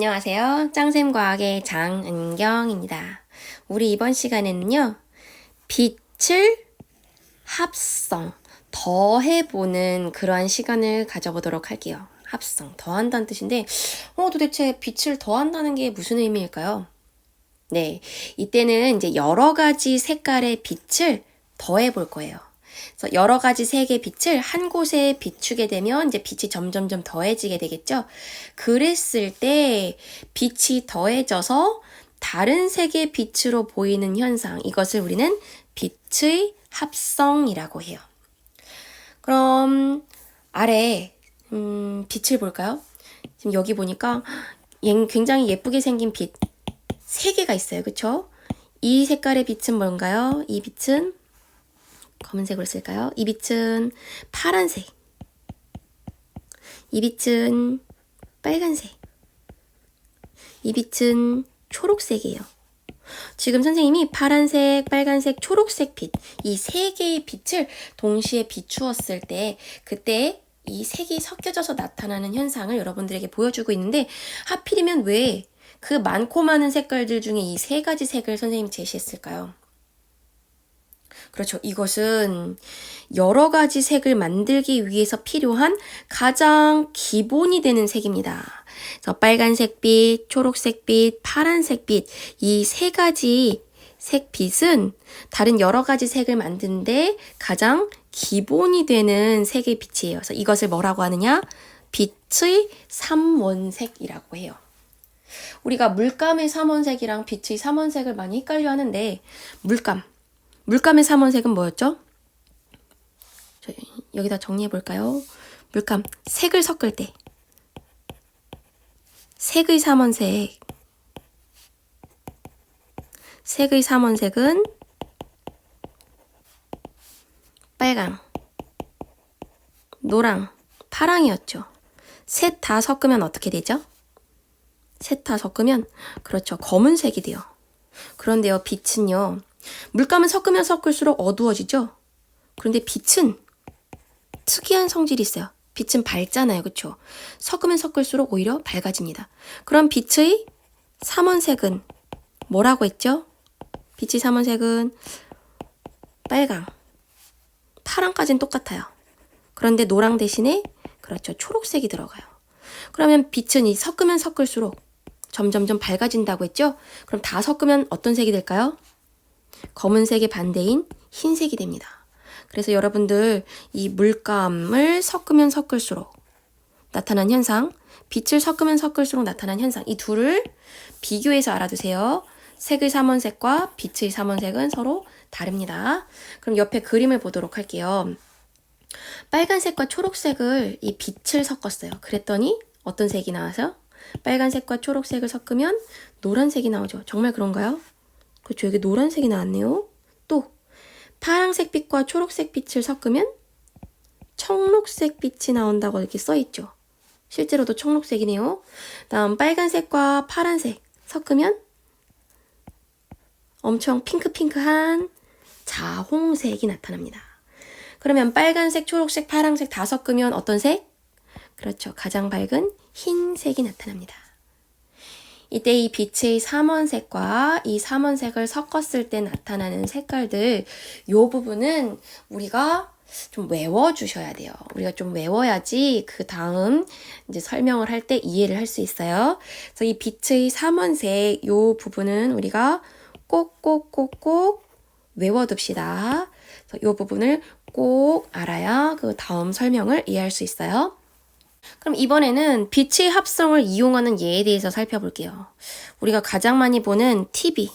안녕하세요. 짱샘과학의 장은경입니다. 우리 이번 시간에는요, 빛을 합성, 더해보는 그러한 시간을 가져보도록 할게요. 합성, 더한다는 뜻인데, 어, 도대체 빛을 더한다는 게 무슨 의미일까요? 네. 이때는 이제 여러 가지 색깔의 빛을 더해볼 거예요. 그래서 여러 가지 색의 빛을 한 곳에 비추게 되면 이제 빛이 점점점 더해지게 되겠죠. 그랬을 때 빛이 더해져서 다른 색의 빛으로 보이는 현상, 이것을 우리는 빛의 합성이라고 해요. 그럼 아래 음, 빛을 볼까요? 지금 여기 보니까 굉장히 예쁘게 생긴 빛 세 개가 있어요. 그쵸? 이 색깔의 빛은 뭔가요? 이 빛은 검은색으로 쓸까요? 이 빛은 파란색. 이 빛은 빨간색. 이 빛은 초록색이에요. 지금 선생님이 파란색, 빨간색, 초록색 빛, 이 세 개의 빛을 동시에 비추었을 때, 그때 이 색이 섞여져서 나타나는 현상을 여러분들에게 보여주고 있는데, 하필이면 왜 그 많고 많은 색깔들 중에 이 세 가지 색을 선생님이 제시했을까요? 그렇죠. 이것은 여러 가지 색을 만들기 위해서 필요한 가장 기본이 되는 색입니다. 그래서 빨간색빛, 초록색빛, 파란색빛 이 세 가지 색빛은 다른 여러 가지 색을 만드는데 가장 기본이 되는 색의 빛이에요. 그래서 이것을 뭐라고 하느냐? 빛의 삼원색이라고 해요. 우리가 물감의 삼원색이랑 빛의 삼원색을 많이 헷갈려 하는데 물감 물감의 삼원색은 뭐였죠? 여기다 정리해 볼까요? 물감 색을 섞을 때 색의 삼원색 색의 삼원색은 빨강, 노랑, 파랑이었죠. 셋 다 섞으면 어떻게 되죠? 셋 다 섞으면 그렇죠. 검은색이 돼요. 그런데요, 빛은요. 물감은 섞으면 섞을수록 어두워지죠? 그런데 빛은 특이한 성질이 있어요. 빛은 밝잖아요. 그쵸? 섞으면 섞을수록 오히려 밝아집니다. 그럼 빛의 삼원색은 뭐라고 했죠? 빛의 삼원색은 빨강, 파랑까지는 똑같아요. 그런데 노랑 대신에 그렇죠. 초록색이 들어가요. 그러면 빛은 이 섞으면 섞을수록 점점점 밝아진다고 했죠? 그럼 다 섞으면 어떤 색이 될까요? 검은색의 반대인 흰색이 됩니다. 그래서 여러분들 이 물감을 섞으면 섞을수록 나타난 현상, 빛을 섞으면 섞을수록 나타난 현상, 이 둘을 비교해서 알아두세요. 색의 삼원색과 빛의 삼원색은 서로 다릅니다. 그럼 옆에 그림을 보도록 할게요. 빨간색과 초록색을 이 빛을 섞었어요. 그랬더니 어떤 색이 나와서? 빨간색과 초록색을 섞으면 노란색이 나오죠. 정말 그런가요? 그렇죠. 여기 노란색이 나왔네요. 또 파란색 빛과 초록색 빛을 섞으면 청록색 빛이 나온다고 이렇게 써 있죠. 실제로도 청록색이네요. 다음 빨간색과 파란색 섞으면 엄청 핑크핑크한 자홍색이 나타납니다. 그러면 빨간색, 초록색, 파란색 다 섞으면 어떤 색? 그렇죠. 가장 밝은 흰색이 나타납니다. 이때 이 빛의 삼원색과 이 삼원색을 섞었을 때 나타나는 색깔들 요 부분은 우리가 좀 외워주셔야 돼요. 우리가 좀 외워야지 그 다음 이제 설명을 할 때 이해를 할 수 있어요. 그래서 이 빛의 삼원색 요 부분은 우리가 꼭꼭꼭꼭 외워둡시다. 요 부분을 꼭 알아야 그 다음 설명을 이해할 수 있어요. 그럼 이번에는 빛의 합성을 이용하는 예에 대해서 살펴볼게요. 우리가 가장 많이 보는 TV,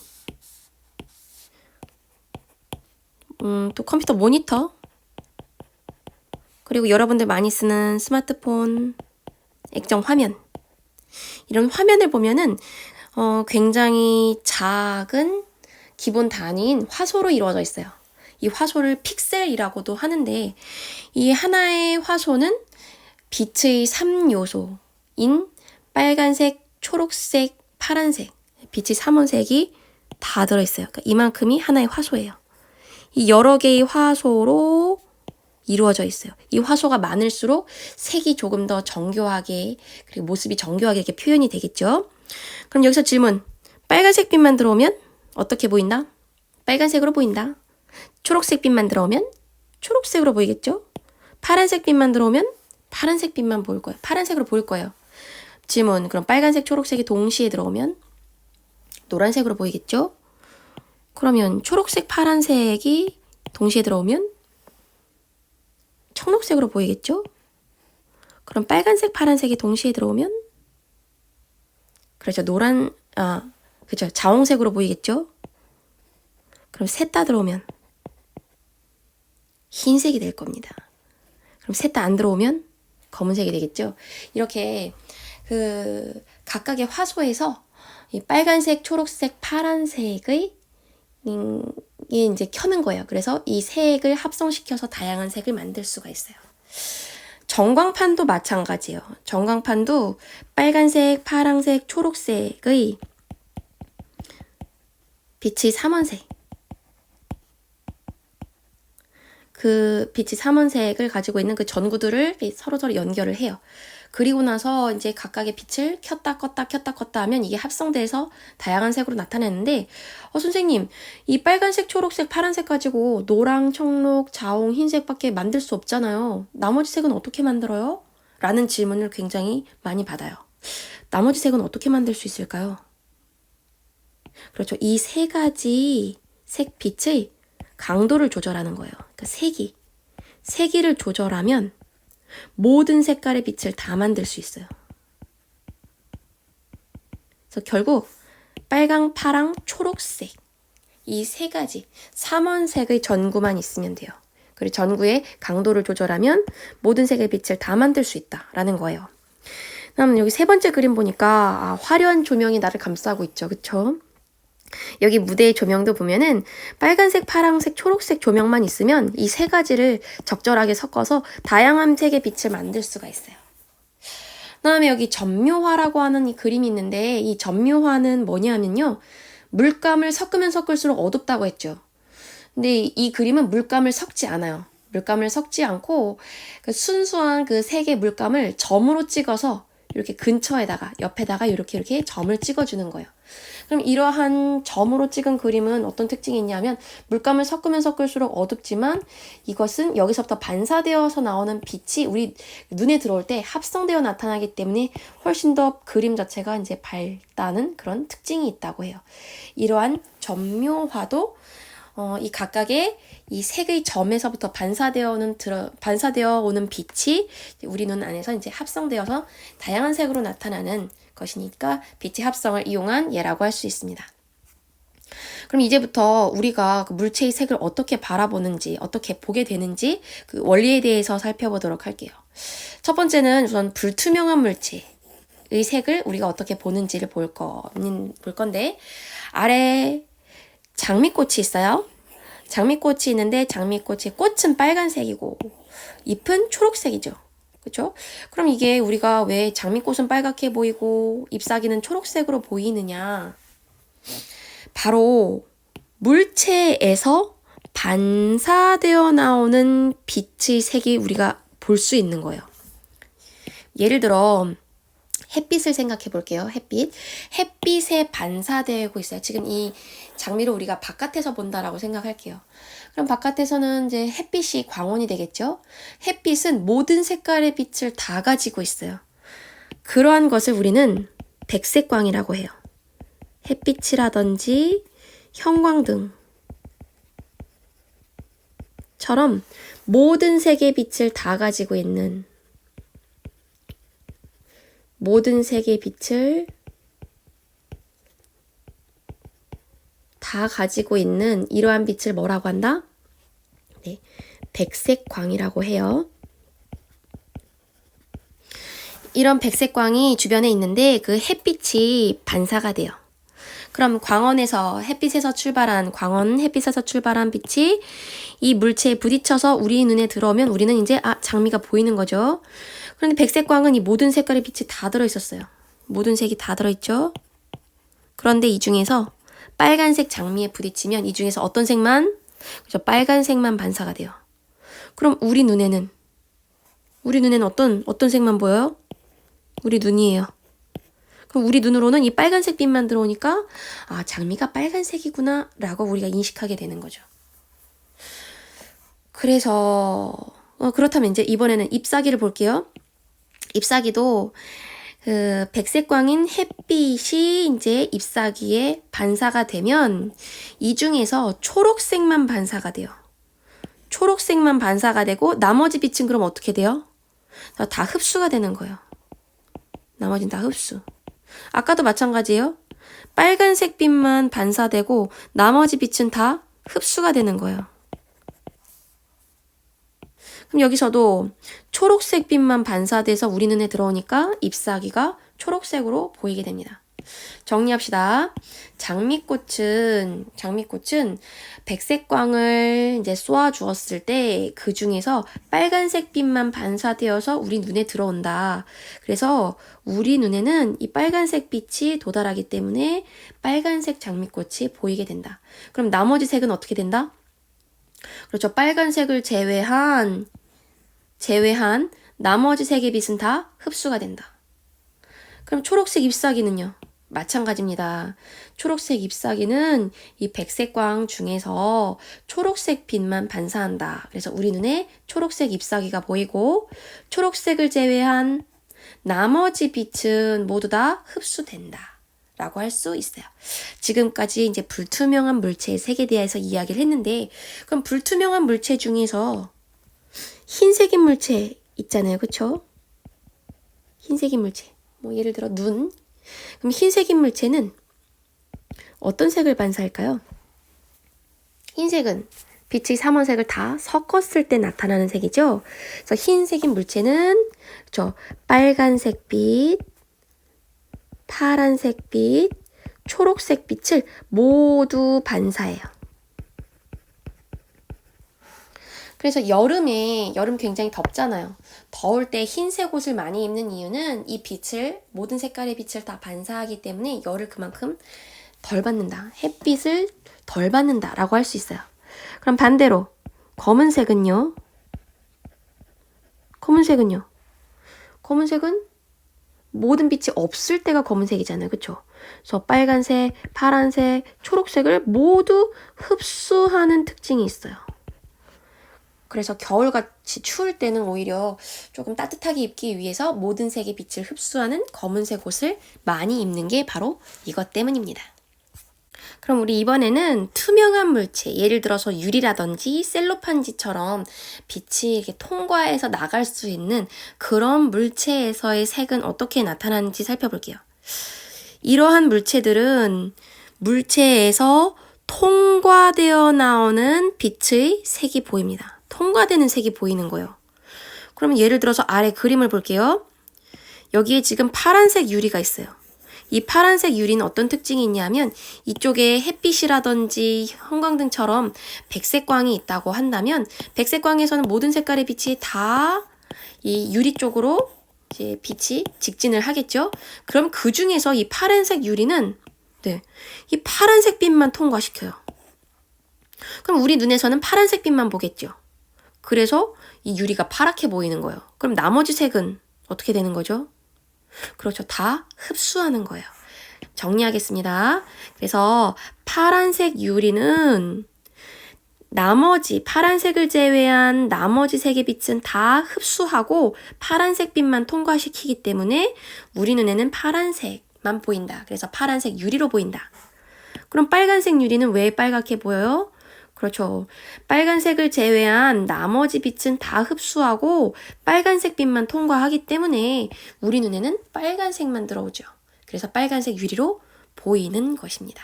음, 또 컴퓨터 모니터, 그리고 여러분들 많이 쓰는 스마트폰, 액정 화면. 이런 화면을 보면은, 어, 굉장히 작은 기본 단위인 화소로 이루어져 있어요. 이 화소를 픽셀이라고도 하는데, 이 하나의 화소는 빛의 3요소인 빨간색, 초록색, 파란색, 빛의 3원색이 다 들어있어요. 그러니까 이만큼이 하나의 화소예요. 이 여러 개의 화소로 이루어져 있어요. 이 화소가 많을수록 색이 조금 더 정교하게 그리고 모습이 정교하게 이렇게 표현이 되겠죠. 그럼 여기서 질문. 빨간색 빛만 들어오면 어떻게 보인다? 빨간색으로 보인다. 초록색 빛만 들어오면 초록색으로 보이겠죠? 파란색 빛만 들어오면 파란색 빛만 보일 거예요. 파란색으로 보일 거예요. 질문. 그럼 빨간색, 초록색이 동시에 들어오면 노란색으로 보이겠죠? 그러면 초록색, 파란색이 동시에 들어오면 청록색으로 보이겠죠? 그럼 빨간색, 파란색이 동시에 들어오면 그렇죠. 노란 아, 그죠. 자홍색으로 보이겠죠? 그럼 셋 다 들어오면 흰색이 될 겁니다. 그럼 셋 다 안 들어오면 검은색이 되겠죠? 이렇게 그 각각의 화소에서 이 빨간색, 초록색, 파란색의 음, 이 이제 켜는 거예요. 그래서 이 색을 합성시켜서 다양한 색을 만들 수가 있어요. 전광판도 마찬가지예요. 전광판도 빨간색, 파란색, 초록색의 빛이 삼원색. 그 빛이 삼원색을 가지고 있는 그 전구들을 서로서로 연결을 해요. 그리고 나서 이제 각각의 빛을 켰다 껐다 켰다 껐다 하면 이게 합성돼서 다양한 색으로 나타내는데 어 선생님 이 빨간색 초록색 파란색 가지고 노랑 청록 자홍 흰색밖에 만들 수 없잖아요 나머지 색은 어떻게 만들어요? 라는 질문을 굉장히 많이 받아요 나머지 색은 어떻게 만들 수 있을까요? 그렇죠 이 세 가지 색 빛의 강도를 조절하는 거예요 그러니까 세기 세기를 조절하면 모든 색깔의 빛을 다 만들 수 있어요. 그래서 결국 빨강, 파랑, 초록색 이 세 가지 삼원색의 전구만 있으면 돼요. 그리고 전구의 강도를 조절하면 모든 색의 빛을 다 만들 수 있다라는 거예요. 그럼 여기 세 번째 그림 보니까 아, 화려한 조명이 나를 감싸고 있죠. 그쵸? 여기 무대의 조명도 보면은 빨간색, 파란색, 초록색 조명만 있으면 이 세 가지를 적절하게 섞어서 다양한 색의 빛을 만들 수가 있어요. 그 다음에 여기 전묘화라고 하는 이 그림이 있는데 이 전묘화는 뭐냐면요. 물감을 섞으면 섞을수록 어둡다고 했죠. 근데 이 그림은 물감을 섞지 않아요. 물감을 섞지 않고 그 순수한 그 색의 물감을 점으로 찍어서 이렇게 근처에다가 옆에다가 이렇게 이렇게 점을 찍어주는 거예요. 그럼 이러한 점으로 찍은 그림은 어떤 특징이 있냐면 물감을 섞으면 섞을수록 어둡지만 이것은 여기서부터 반사되어서 나오는 빛이 우리 눈에 들어올 때 합성되어 나타나기 때문에 훨씬 더 그림 자체가 이제 밝다는 그런 특징이 있다고 해요. 이러한 점묘화도 어, 이 각각의 이 색의 점에서부터 반사되어 오는 들어 반사되어 오는 빛이 우리 눈 안에서 이제 합성되어서 다양한 색으로 나타나는 것이니까 빛의 합성을 이용한 예라고 할 수 있습니다. 그럼 이제부터 우리가 그 물체의 색을 어떻게 바라보는지, 어떻게 보게 되는지 그 원리에 대해서 살펴보도록 할게요. 첫 번째는 우선 불투명한 물체 의 색을 우리가 어떻게 보는지를 볼, 거, 볼 건데, 아래 장미꽃이 있어요. 장미꽃이 있는데 장미꽃의 꽃은 빨간색이고 잎은 초록색이죠. 그렇죠? 그럼 이게 우리가 왜 장미꽃은 빨갛게 보이고 잎사귀는 초록색으로 보이느냐? 바로 물체에서 반사되어 나오는 빛의 색이 우리가 볼 수 있는 거예요. 예를 들어 햇빛을 생각해 볼게요. 햇빛. 햇빛에 반사되고 있어요. 지금 이 장미를 우리가 바깥에서 본다라고 생각할게요. 그럼 바깥에서는 이제 햇빛이 광원이 되겠죠? 햇빛은 모든 색깔의 빛을 다 가지고 있어요. 그러한 것을 우리는 백색광이라고 해요. 햇빛이라든지 형광등 처럼 모든 색의 빛을 다 가지고 있는 모든 색의 빛을 다 가지고 있는 이러한 빛을 뭐라고 한다? 네, 백색광이라고 해요. 이런 백색광이 주변에 있는데 그 햇빛이 반사가 돼요. 그럼 광원에서 햇빛에서 출발한 광원 햇빛에서 출발한 빛이 이 물체에 부딪혀서 우리 눈에 들어오면 우리는 이제 아 장미가 보이는 거죠. 그런데 백색광은 이 모든 색깔의 빛이 다 들어 있었어요. 모든 색이 다 들어 있죠. 그런데 이 중에서 빨간색 장미에 부딪히면 이 중에서 어떤 색만 그죠 빨간색만 반사가 돼요. 그럼 우리 눈에는 우리 눈에는 어떤 어떤 색만 보여요? 우리 눈이에요. 그럼 우리 눈으로는 이 빨간색 빛만 들어오니까 아 장미가 빨간색이구나라고 우리가 인식하게 되는 거죠. 그래서 어, 그렇다면 이제 이번에는 잎사귀를 볼게요. 잎사귀도 그 백색광인 햇빛이 이제 잎사귀에 반사가 되면 이 중에서 초록색만 반사가 돼요. 초록색만 반사가 되고 나머지 빛은 그럼 어떻게 돼요? 다- 다 흡수가 되는 거예요. 나머지는 다 흡수. 아까도 마찬가지예요. 빨간색 빛만 반사되고 나머지 빛은 다 흡수가 되는 거예요. 그럼 여기서도 초록색 빛만 반사돼서 우리 눈에 들어오니까 잎사귀가 초록색으로 보이게 됩니다. 정리합시다. 장미꽃은 장미꽃은 백색광을 이제 쏘아 주었을 때 그 중에서 빨간색 빛만 반사되어서 우리 눈에 들어온다. 그래서 우리 눈에는 이 빨간색 빛이 도달하기 때문에 빨간색 장미꽃이 보이게 된다. 그럼 나머지 색은 어떻게 된다? 그렇죠. 빨간색을 제외한 제외한 나머지 색의 빛은 다 흡수가 된다. 그럼 초록색 잎사귀는요? 마찬가지입니다. 초록색 잎사귀는 이 백색광 중에서 초록색 빛만 반사한다. 그래서 우리 눈에 초록색 잎사귀가 보이고 초록색을 제외한 나머지 빛은 모두 다 흡수된다. 라고 할 수 있어요. 지금까지 이제 불투명한 물체의 색에 대해서 이야기를 했는데, 그럼 불투명한 물체 중에서 흰색인 물체 있잖아요. 그쵸? 흰색인 물체. 뭐 예를 들어 눈. 그럼 흰색인 물체는 어떤 색을 반사할까요? 흰색은 빛의 삼원색을 다 섞었을 때 나타나는 색이죠. 그래서 흰색인 물체는 저 빨간색 빛, 파란색 빛, 초록색 빛을 모두 반사해요. 그래서 여름에 여름 굉장히 덥잖아요. 더울 때 흰색 옷을 많이 입는 이유는 이 빛을 모든 색깔의 빛을 다 반사하기 때문에 열을 그만큼 덜 받는다. 햇빛을 덜 받는다 라고 할 수 있어요. 그럼 반대로 검은색은요. 검은색은요. 검은색은 모든 빛이 없을 때가 검은색이잖아요. 그쵸? 그래서 빨간색, 파란색, 초록색을 모두 흡수하는 특징이 있어요. 그래서 겨울같이 추울 때는 오히려 조금 따뜻하게 입기 위해서 모든 색의 빛을 흡수하는 검은색 옷을 많이 입는 게 바로 이것 때문입니다. 그럼 우리 이번에는 투명한 물체, 예를 들어서 유리라든지 셀로판지처럼 빛이 이렇게 통과해서 나갈 수 있는 그런 물체에서의 색은 어떻게 나타나는지 살펴볼게요. 이러한 물체들은 물체에서 통과되어 나오는 빛의 색이 보입니다. 통과되는 색이 보이는 거예요. 그러면 예를 들어서 아래 그림을 볼게요. 여기에 지금 파란색 유리가 있어요. 이 파란색 유리는 어떤 특징이 있냐면 이쪽에 햇빛이라든지 형광등처럼 백색광이 있다고 한다면 백색광에서는 모든 색깔의 빛이 다 이 유리 쪽으로 이제 빛이 직진을 하겠죠. 그럼 그 중에서 이 파란색 유리는 네, 이 파란색 빛만 통과시켜요. 그럼 우리 눈에서는 파란색 빛만 보겠죠. 그래서 이 유리가 파랗게 보이는 거예요. 그럼 나머지 색은 어떻게 되는 거죠? 그렇죠. 다 흡수하는 거예요. 정리하겠습니다. 그래서 파란색 유리는 나머지 파란색을 제외한 나머지 색의 빛은 다 흡수하고 파란색 빛만 통과시키기 때문에 우리 눈에는 파란색만 보인다. 그래서 파란색 유리로 보인다. 그럼 빨간색 유리는 왜 빨갛게 보여요? 그렇죠. 빨간색을 제외한 나머지 빛은 다 흡수하고 빨간색 빛만 통과하기 때문에 우리 눈에는 빨간색만 들어오죠. 그래서 빨간색 유리로 보이는 것입니다.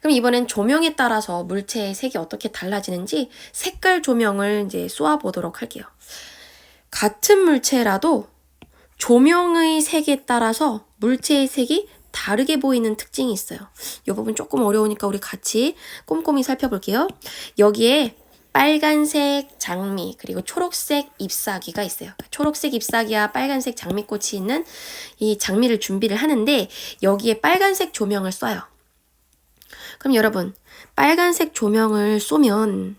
그럼 이번엔 조명에 따라서 물체의 색이 어떻게 달라지는지 색깔 조명을 이제 쏘아 보도록 할게요. 같은 물체라도 조명의 색에 따라서 물체의 색이 다르게 보이는 특징이 있어요. 이 부분 조금 어려우니까 우리 같이 꼼꼼히 살펴볼게요. 여기에 빨간색 장미 그리고 초록색 잎사귀가 있어요. 초록색 잎사귀와 빨간색 장미꽃이 있는 이 장미를 준비를 하는데 여기에 빨간색 조명을 쏴요. 그럼 여러분 빨간색 조명을 쏘면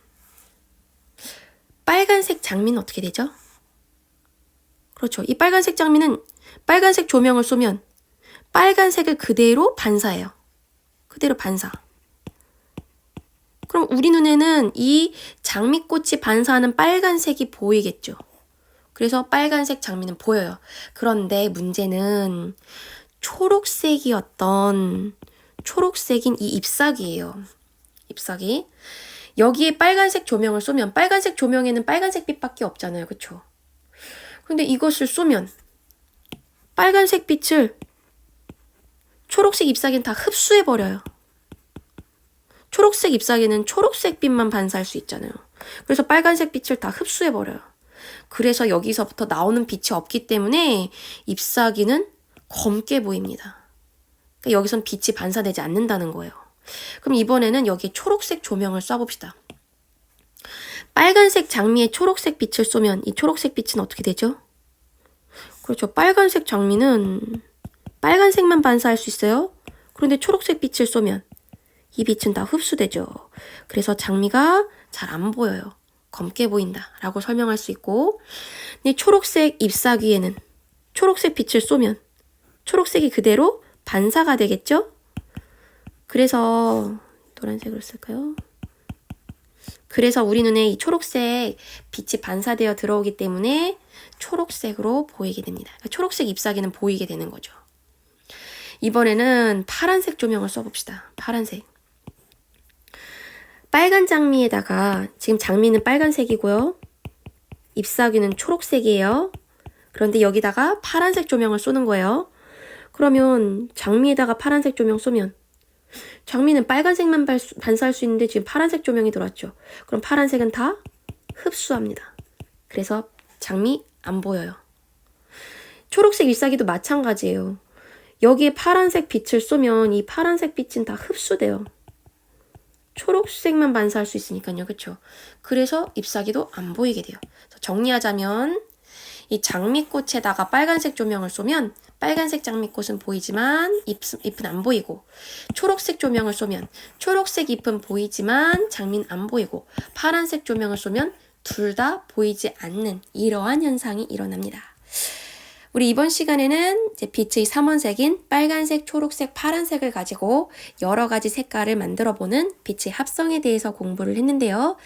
빨간색 장미는 어떻게 되죠? 그렇죠. 이 빨간색 장미는 빨간색 조명을 쏘면 빨간색을 그대로 반사해요. 그대로 반사. 그럼 우리 눈에는 이 장미꽃이 반사하는 빨간색이 보이겠죠. 그래서 빨간색 장미는 보여요. 그런데 문제는 초록색이었던 초록색인 이 잎사귀예요. 잎사귀. 여기에 빨간색 조명을 쏘면 빨간색 조명에는 빨간색 빛밖에 없잖아요. 그쵸? 근데 이것을 쏘면 빨간색 빛을 초록색 잎사귀는 다 흡수해 버려요. 초록색 잎사귀는 초록색 빛만 반사할 수 있잖아요. 그래서 빨간색 빛을 다 흡수해 버려요. 그래서 여기서부터 나오는 빛이 없기 때문에 잎사귀는 검게 보입니다. 그러니까 여기선 빛이 반사되지 않는다는 거예요. 그럼 이번에는 여기 초록색 조명을 쏴봅시다. 빨간색 장미에 초록색 빛을 쏘면 이 초록색 빛은 어떻게 되죠? 그렇죠. 빨간색 장미는 빨간색만 반사할 수 있어요. 그런데 초록색 빛을 쏘면 이 빛은 다 흡수되죠. 그래서 장미가 잘 안 보여요. 검게 보인다. 라고 설명할 수 있고, 이 초록색 잎사귀에는 초록색 빛을 쏘면 초록색이 그대로 반사가 되겠죠? 그래서 노란색으로 쓸까요? 그래서 우리 눈에 이 초록색 빛이 반사되어 들어오기 때문에 초록색으로 보이게 됩니다. 그러니까 초록색 잎사귀는 보이게 되는 거죠. 이번에는 파란색 조명을 써봅시다. 파란색. 빨간 장미에다가 지금 장미는 빨간색이고요. 잎사귀는 초록색이에요. 그런데 여기다가 파란색 조명을 쏘는 거예요. 그러면 장미에다가 파란색 조명 쏘면 장미는 빨간색만 반사할 수 있는데 지금 파란색 조명이 들어왔죠. 그럼 파란색은 다 흡수합니다. 그래서 장미 안 보여요. 초록색 잎사귀도 마찬가지예요. 여기에 파란색 빛을 쏘면 이 파란색 빛은 다 흡수돼요. 초록색만 반사할 수 있으니까요. 그쵸? 그래서 잎사귀도 안 보이게 돼요. 정리하자면 이 장미꽃에다가 빨간색 조명을 쏘면 빨간색 장미꽃은 보이지만 잎, 잎은 안 보이고 초록색 조명을 쏘면 초록색 잎은 보이지만 장미는 안 보이고 파란색 조명을 쏘면 둘 다 보이지 않는 이러한 현상이 일어납니다. 우리 이번 시간에는 이제 빛의 삼원색인 빨간색, 초록색, 파란색을 가지고 여러 가지 색깔을 만들어 보는 빛의 합성에 대해서 공부를 했는데요.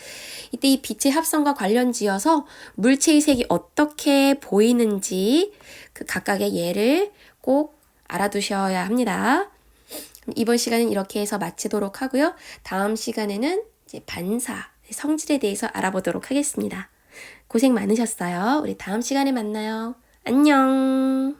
이때 이 빛의 합성과 관련 지어서 물체의 색이 어떻게 보이는지 그 각각의 예를 꼭 알아두셔야 합니다. 이번 시간은 이렇게 해서 마치도록 하고요. 다음 시간에는 이제 반사, 성질에 대해서 알아보도록 하겠습니다. 고생 많으셨어요. 우리 다음 시간에 만나요. 안녕.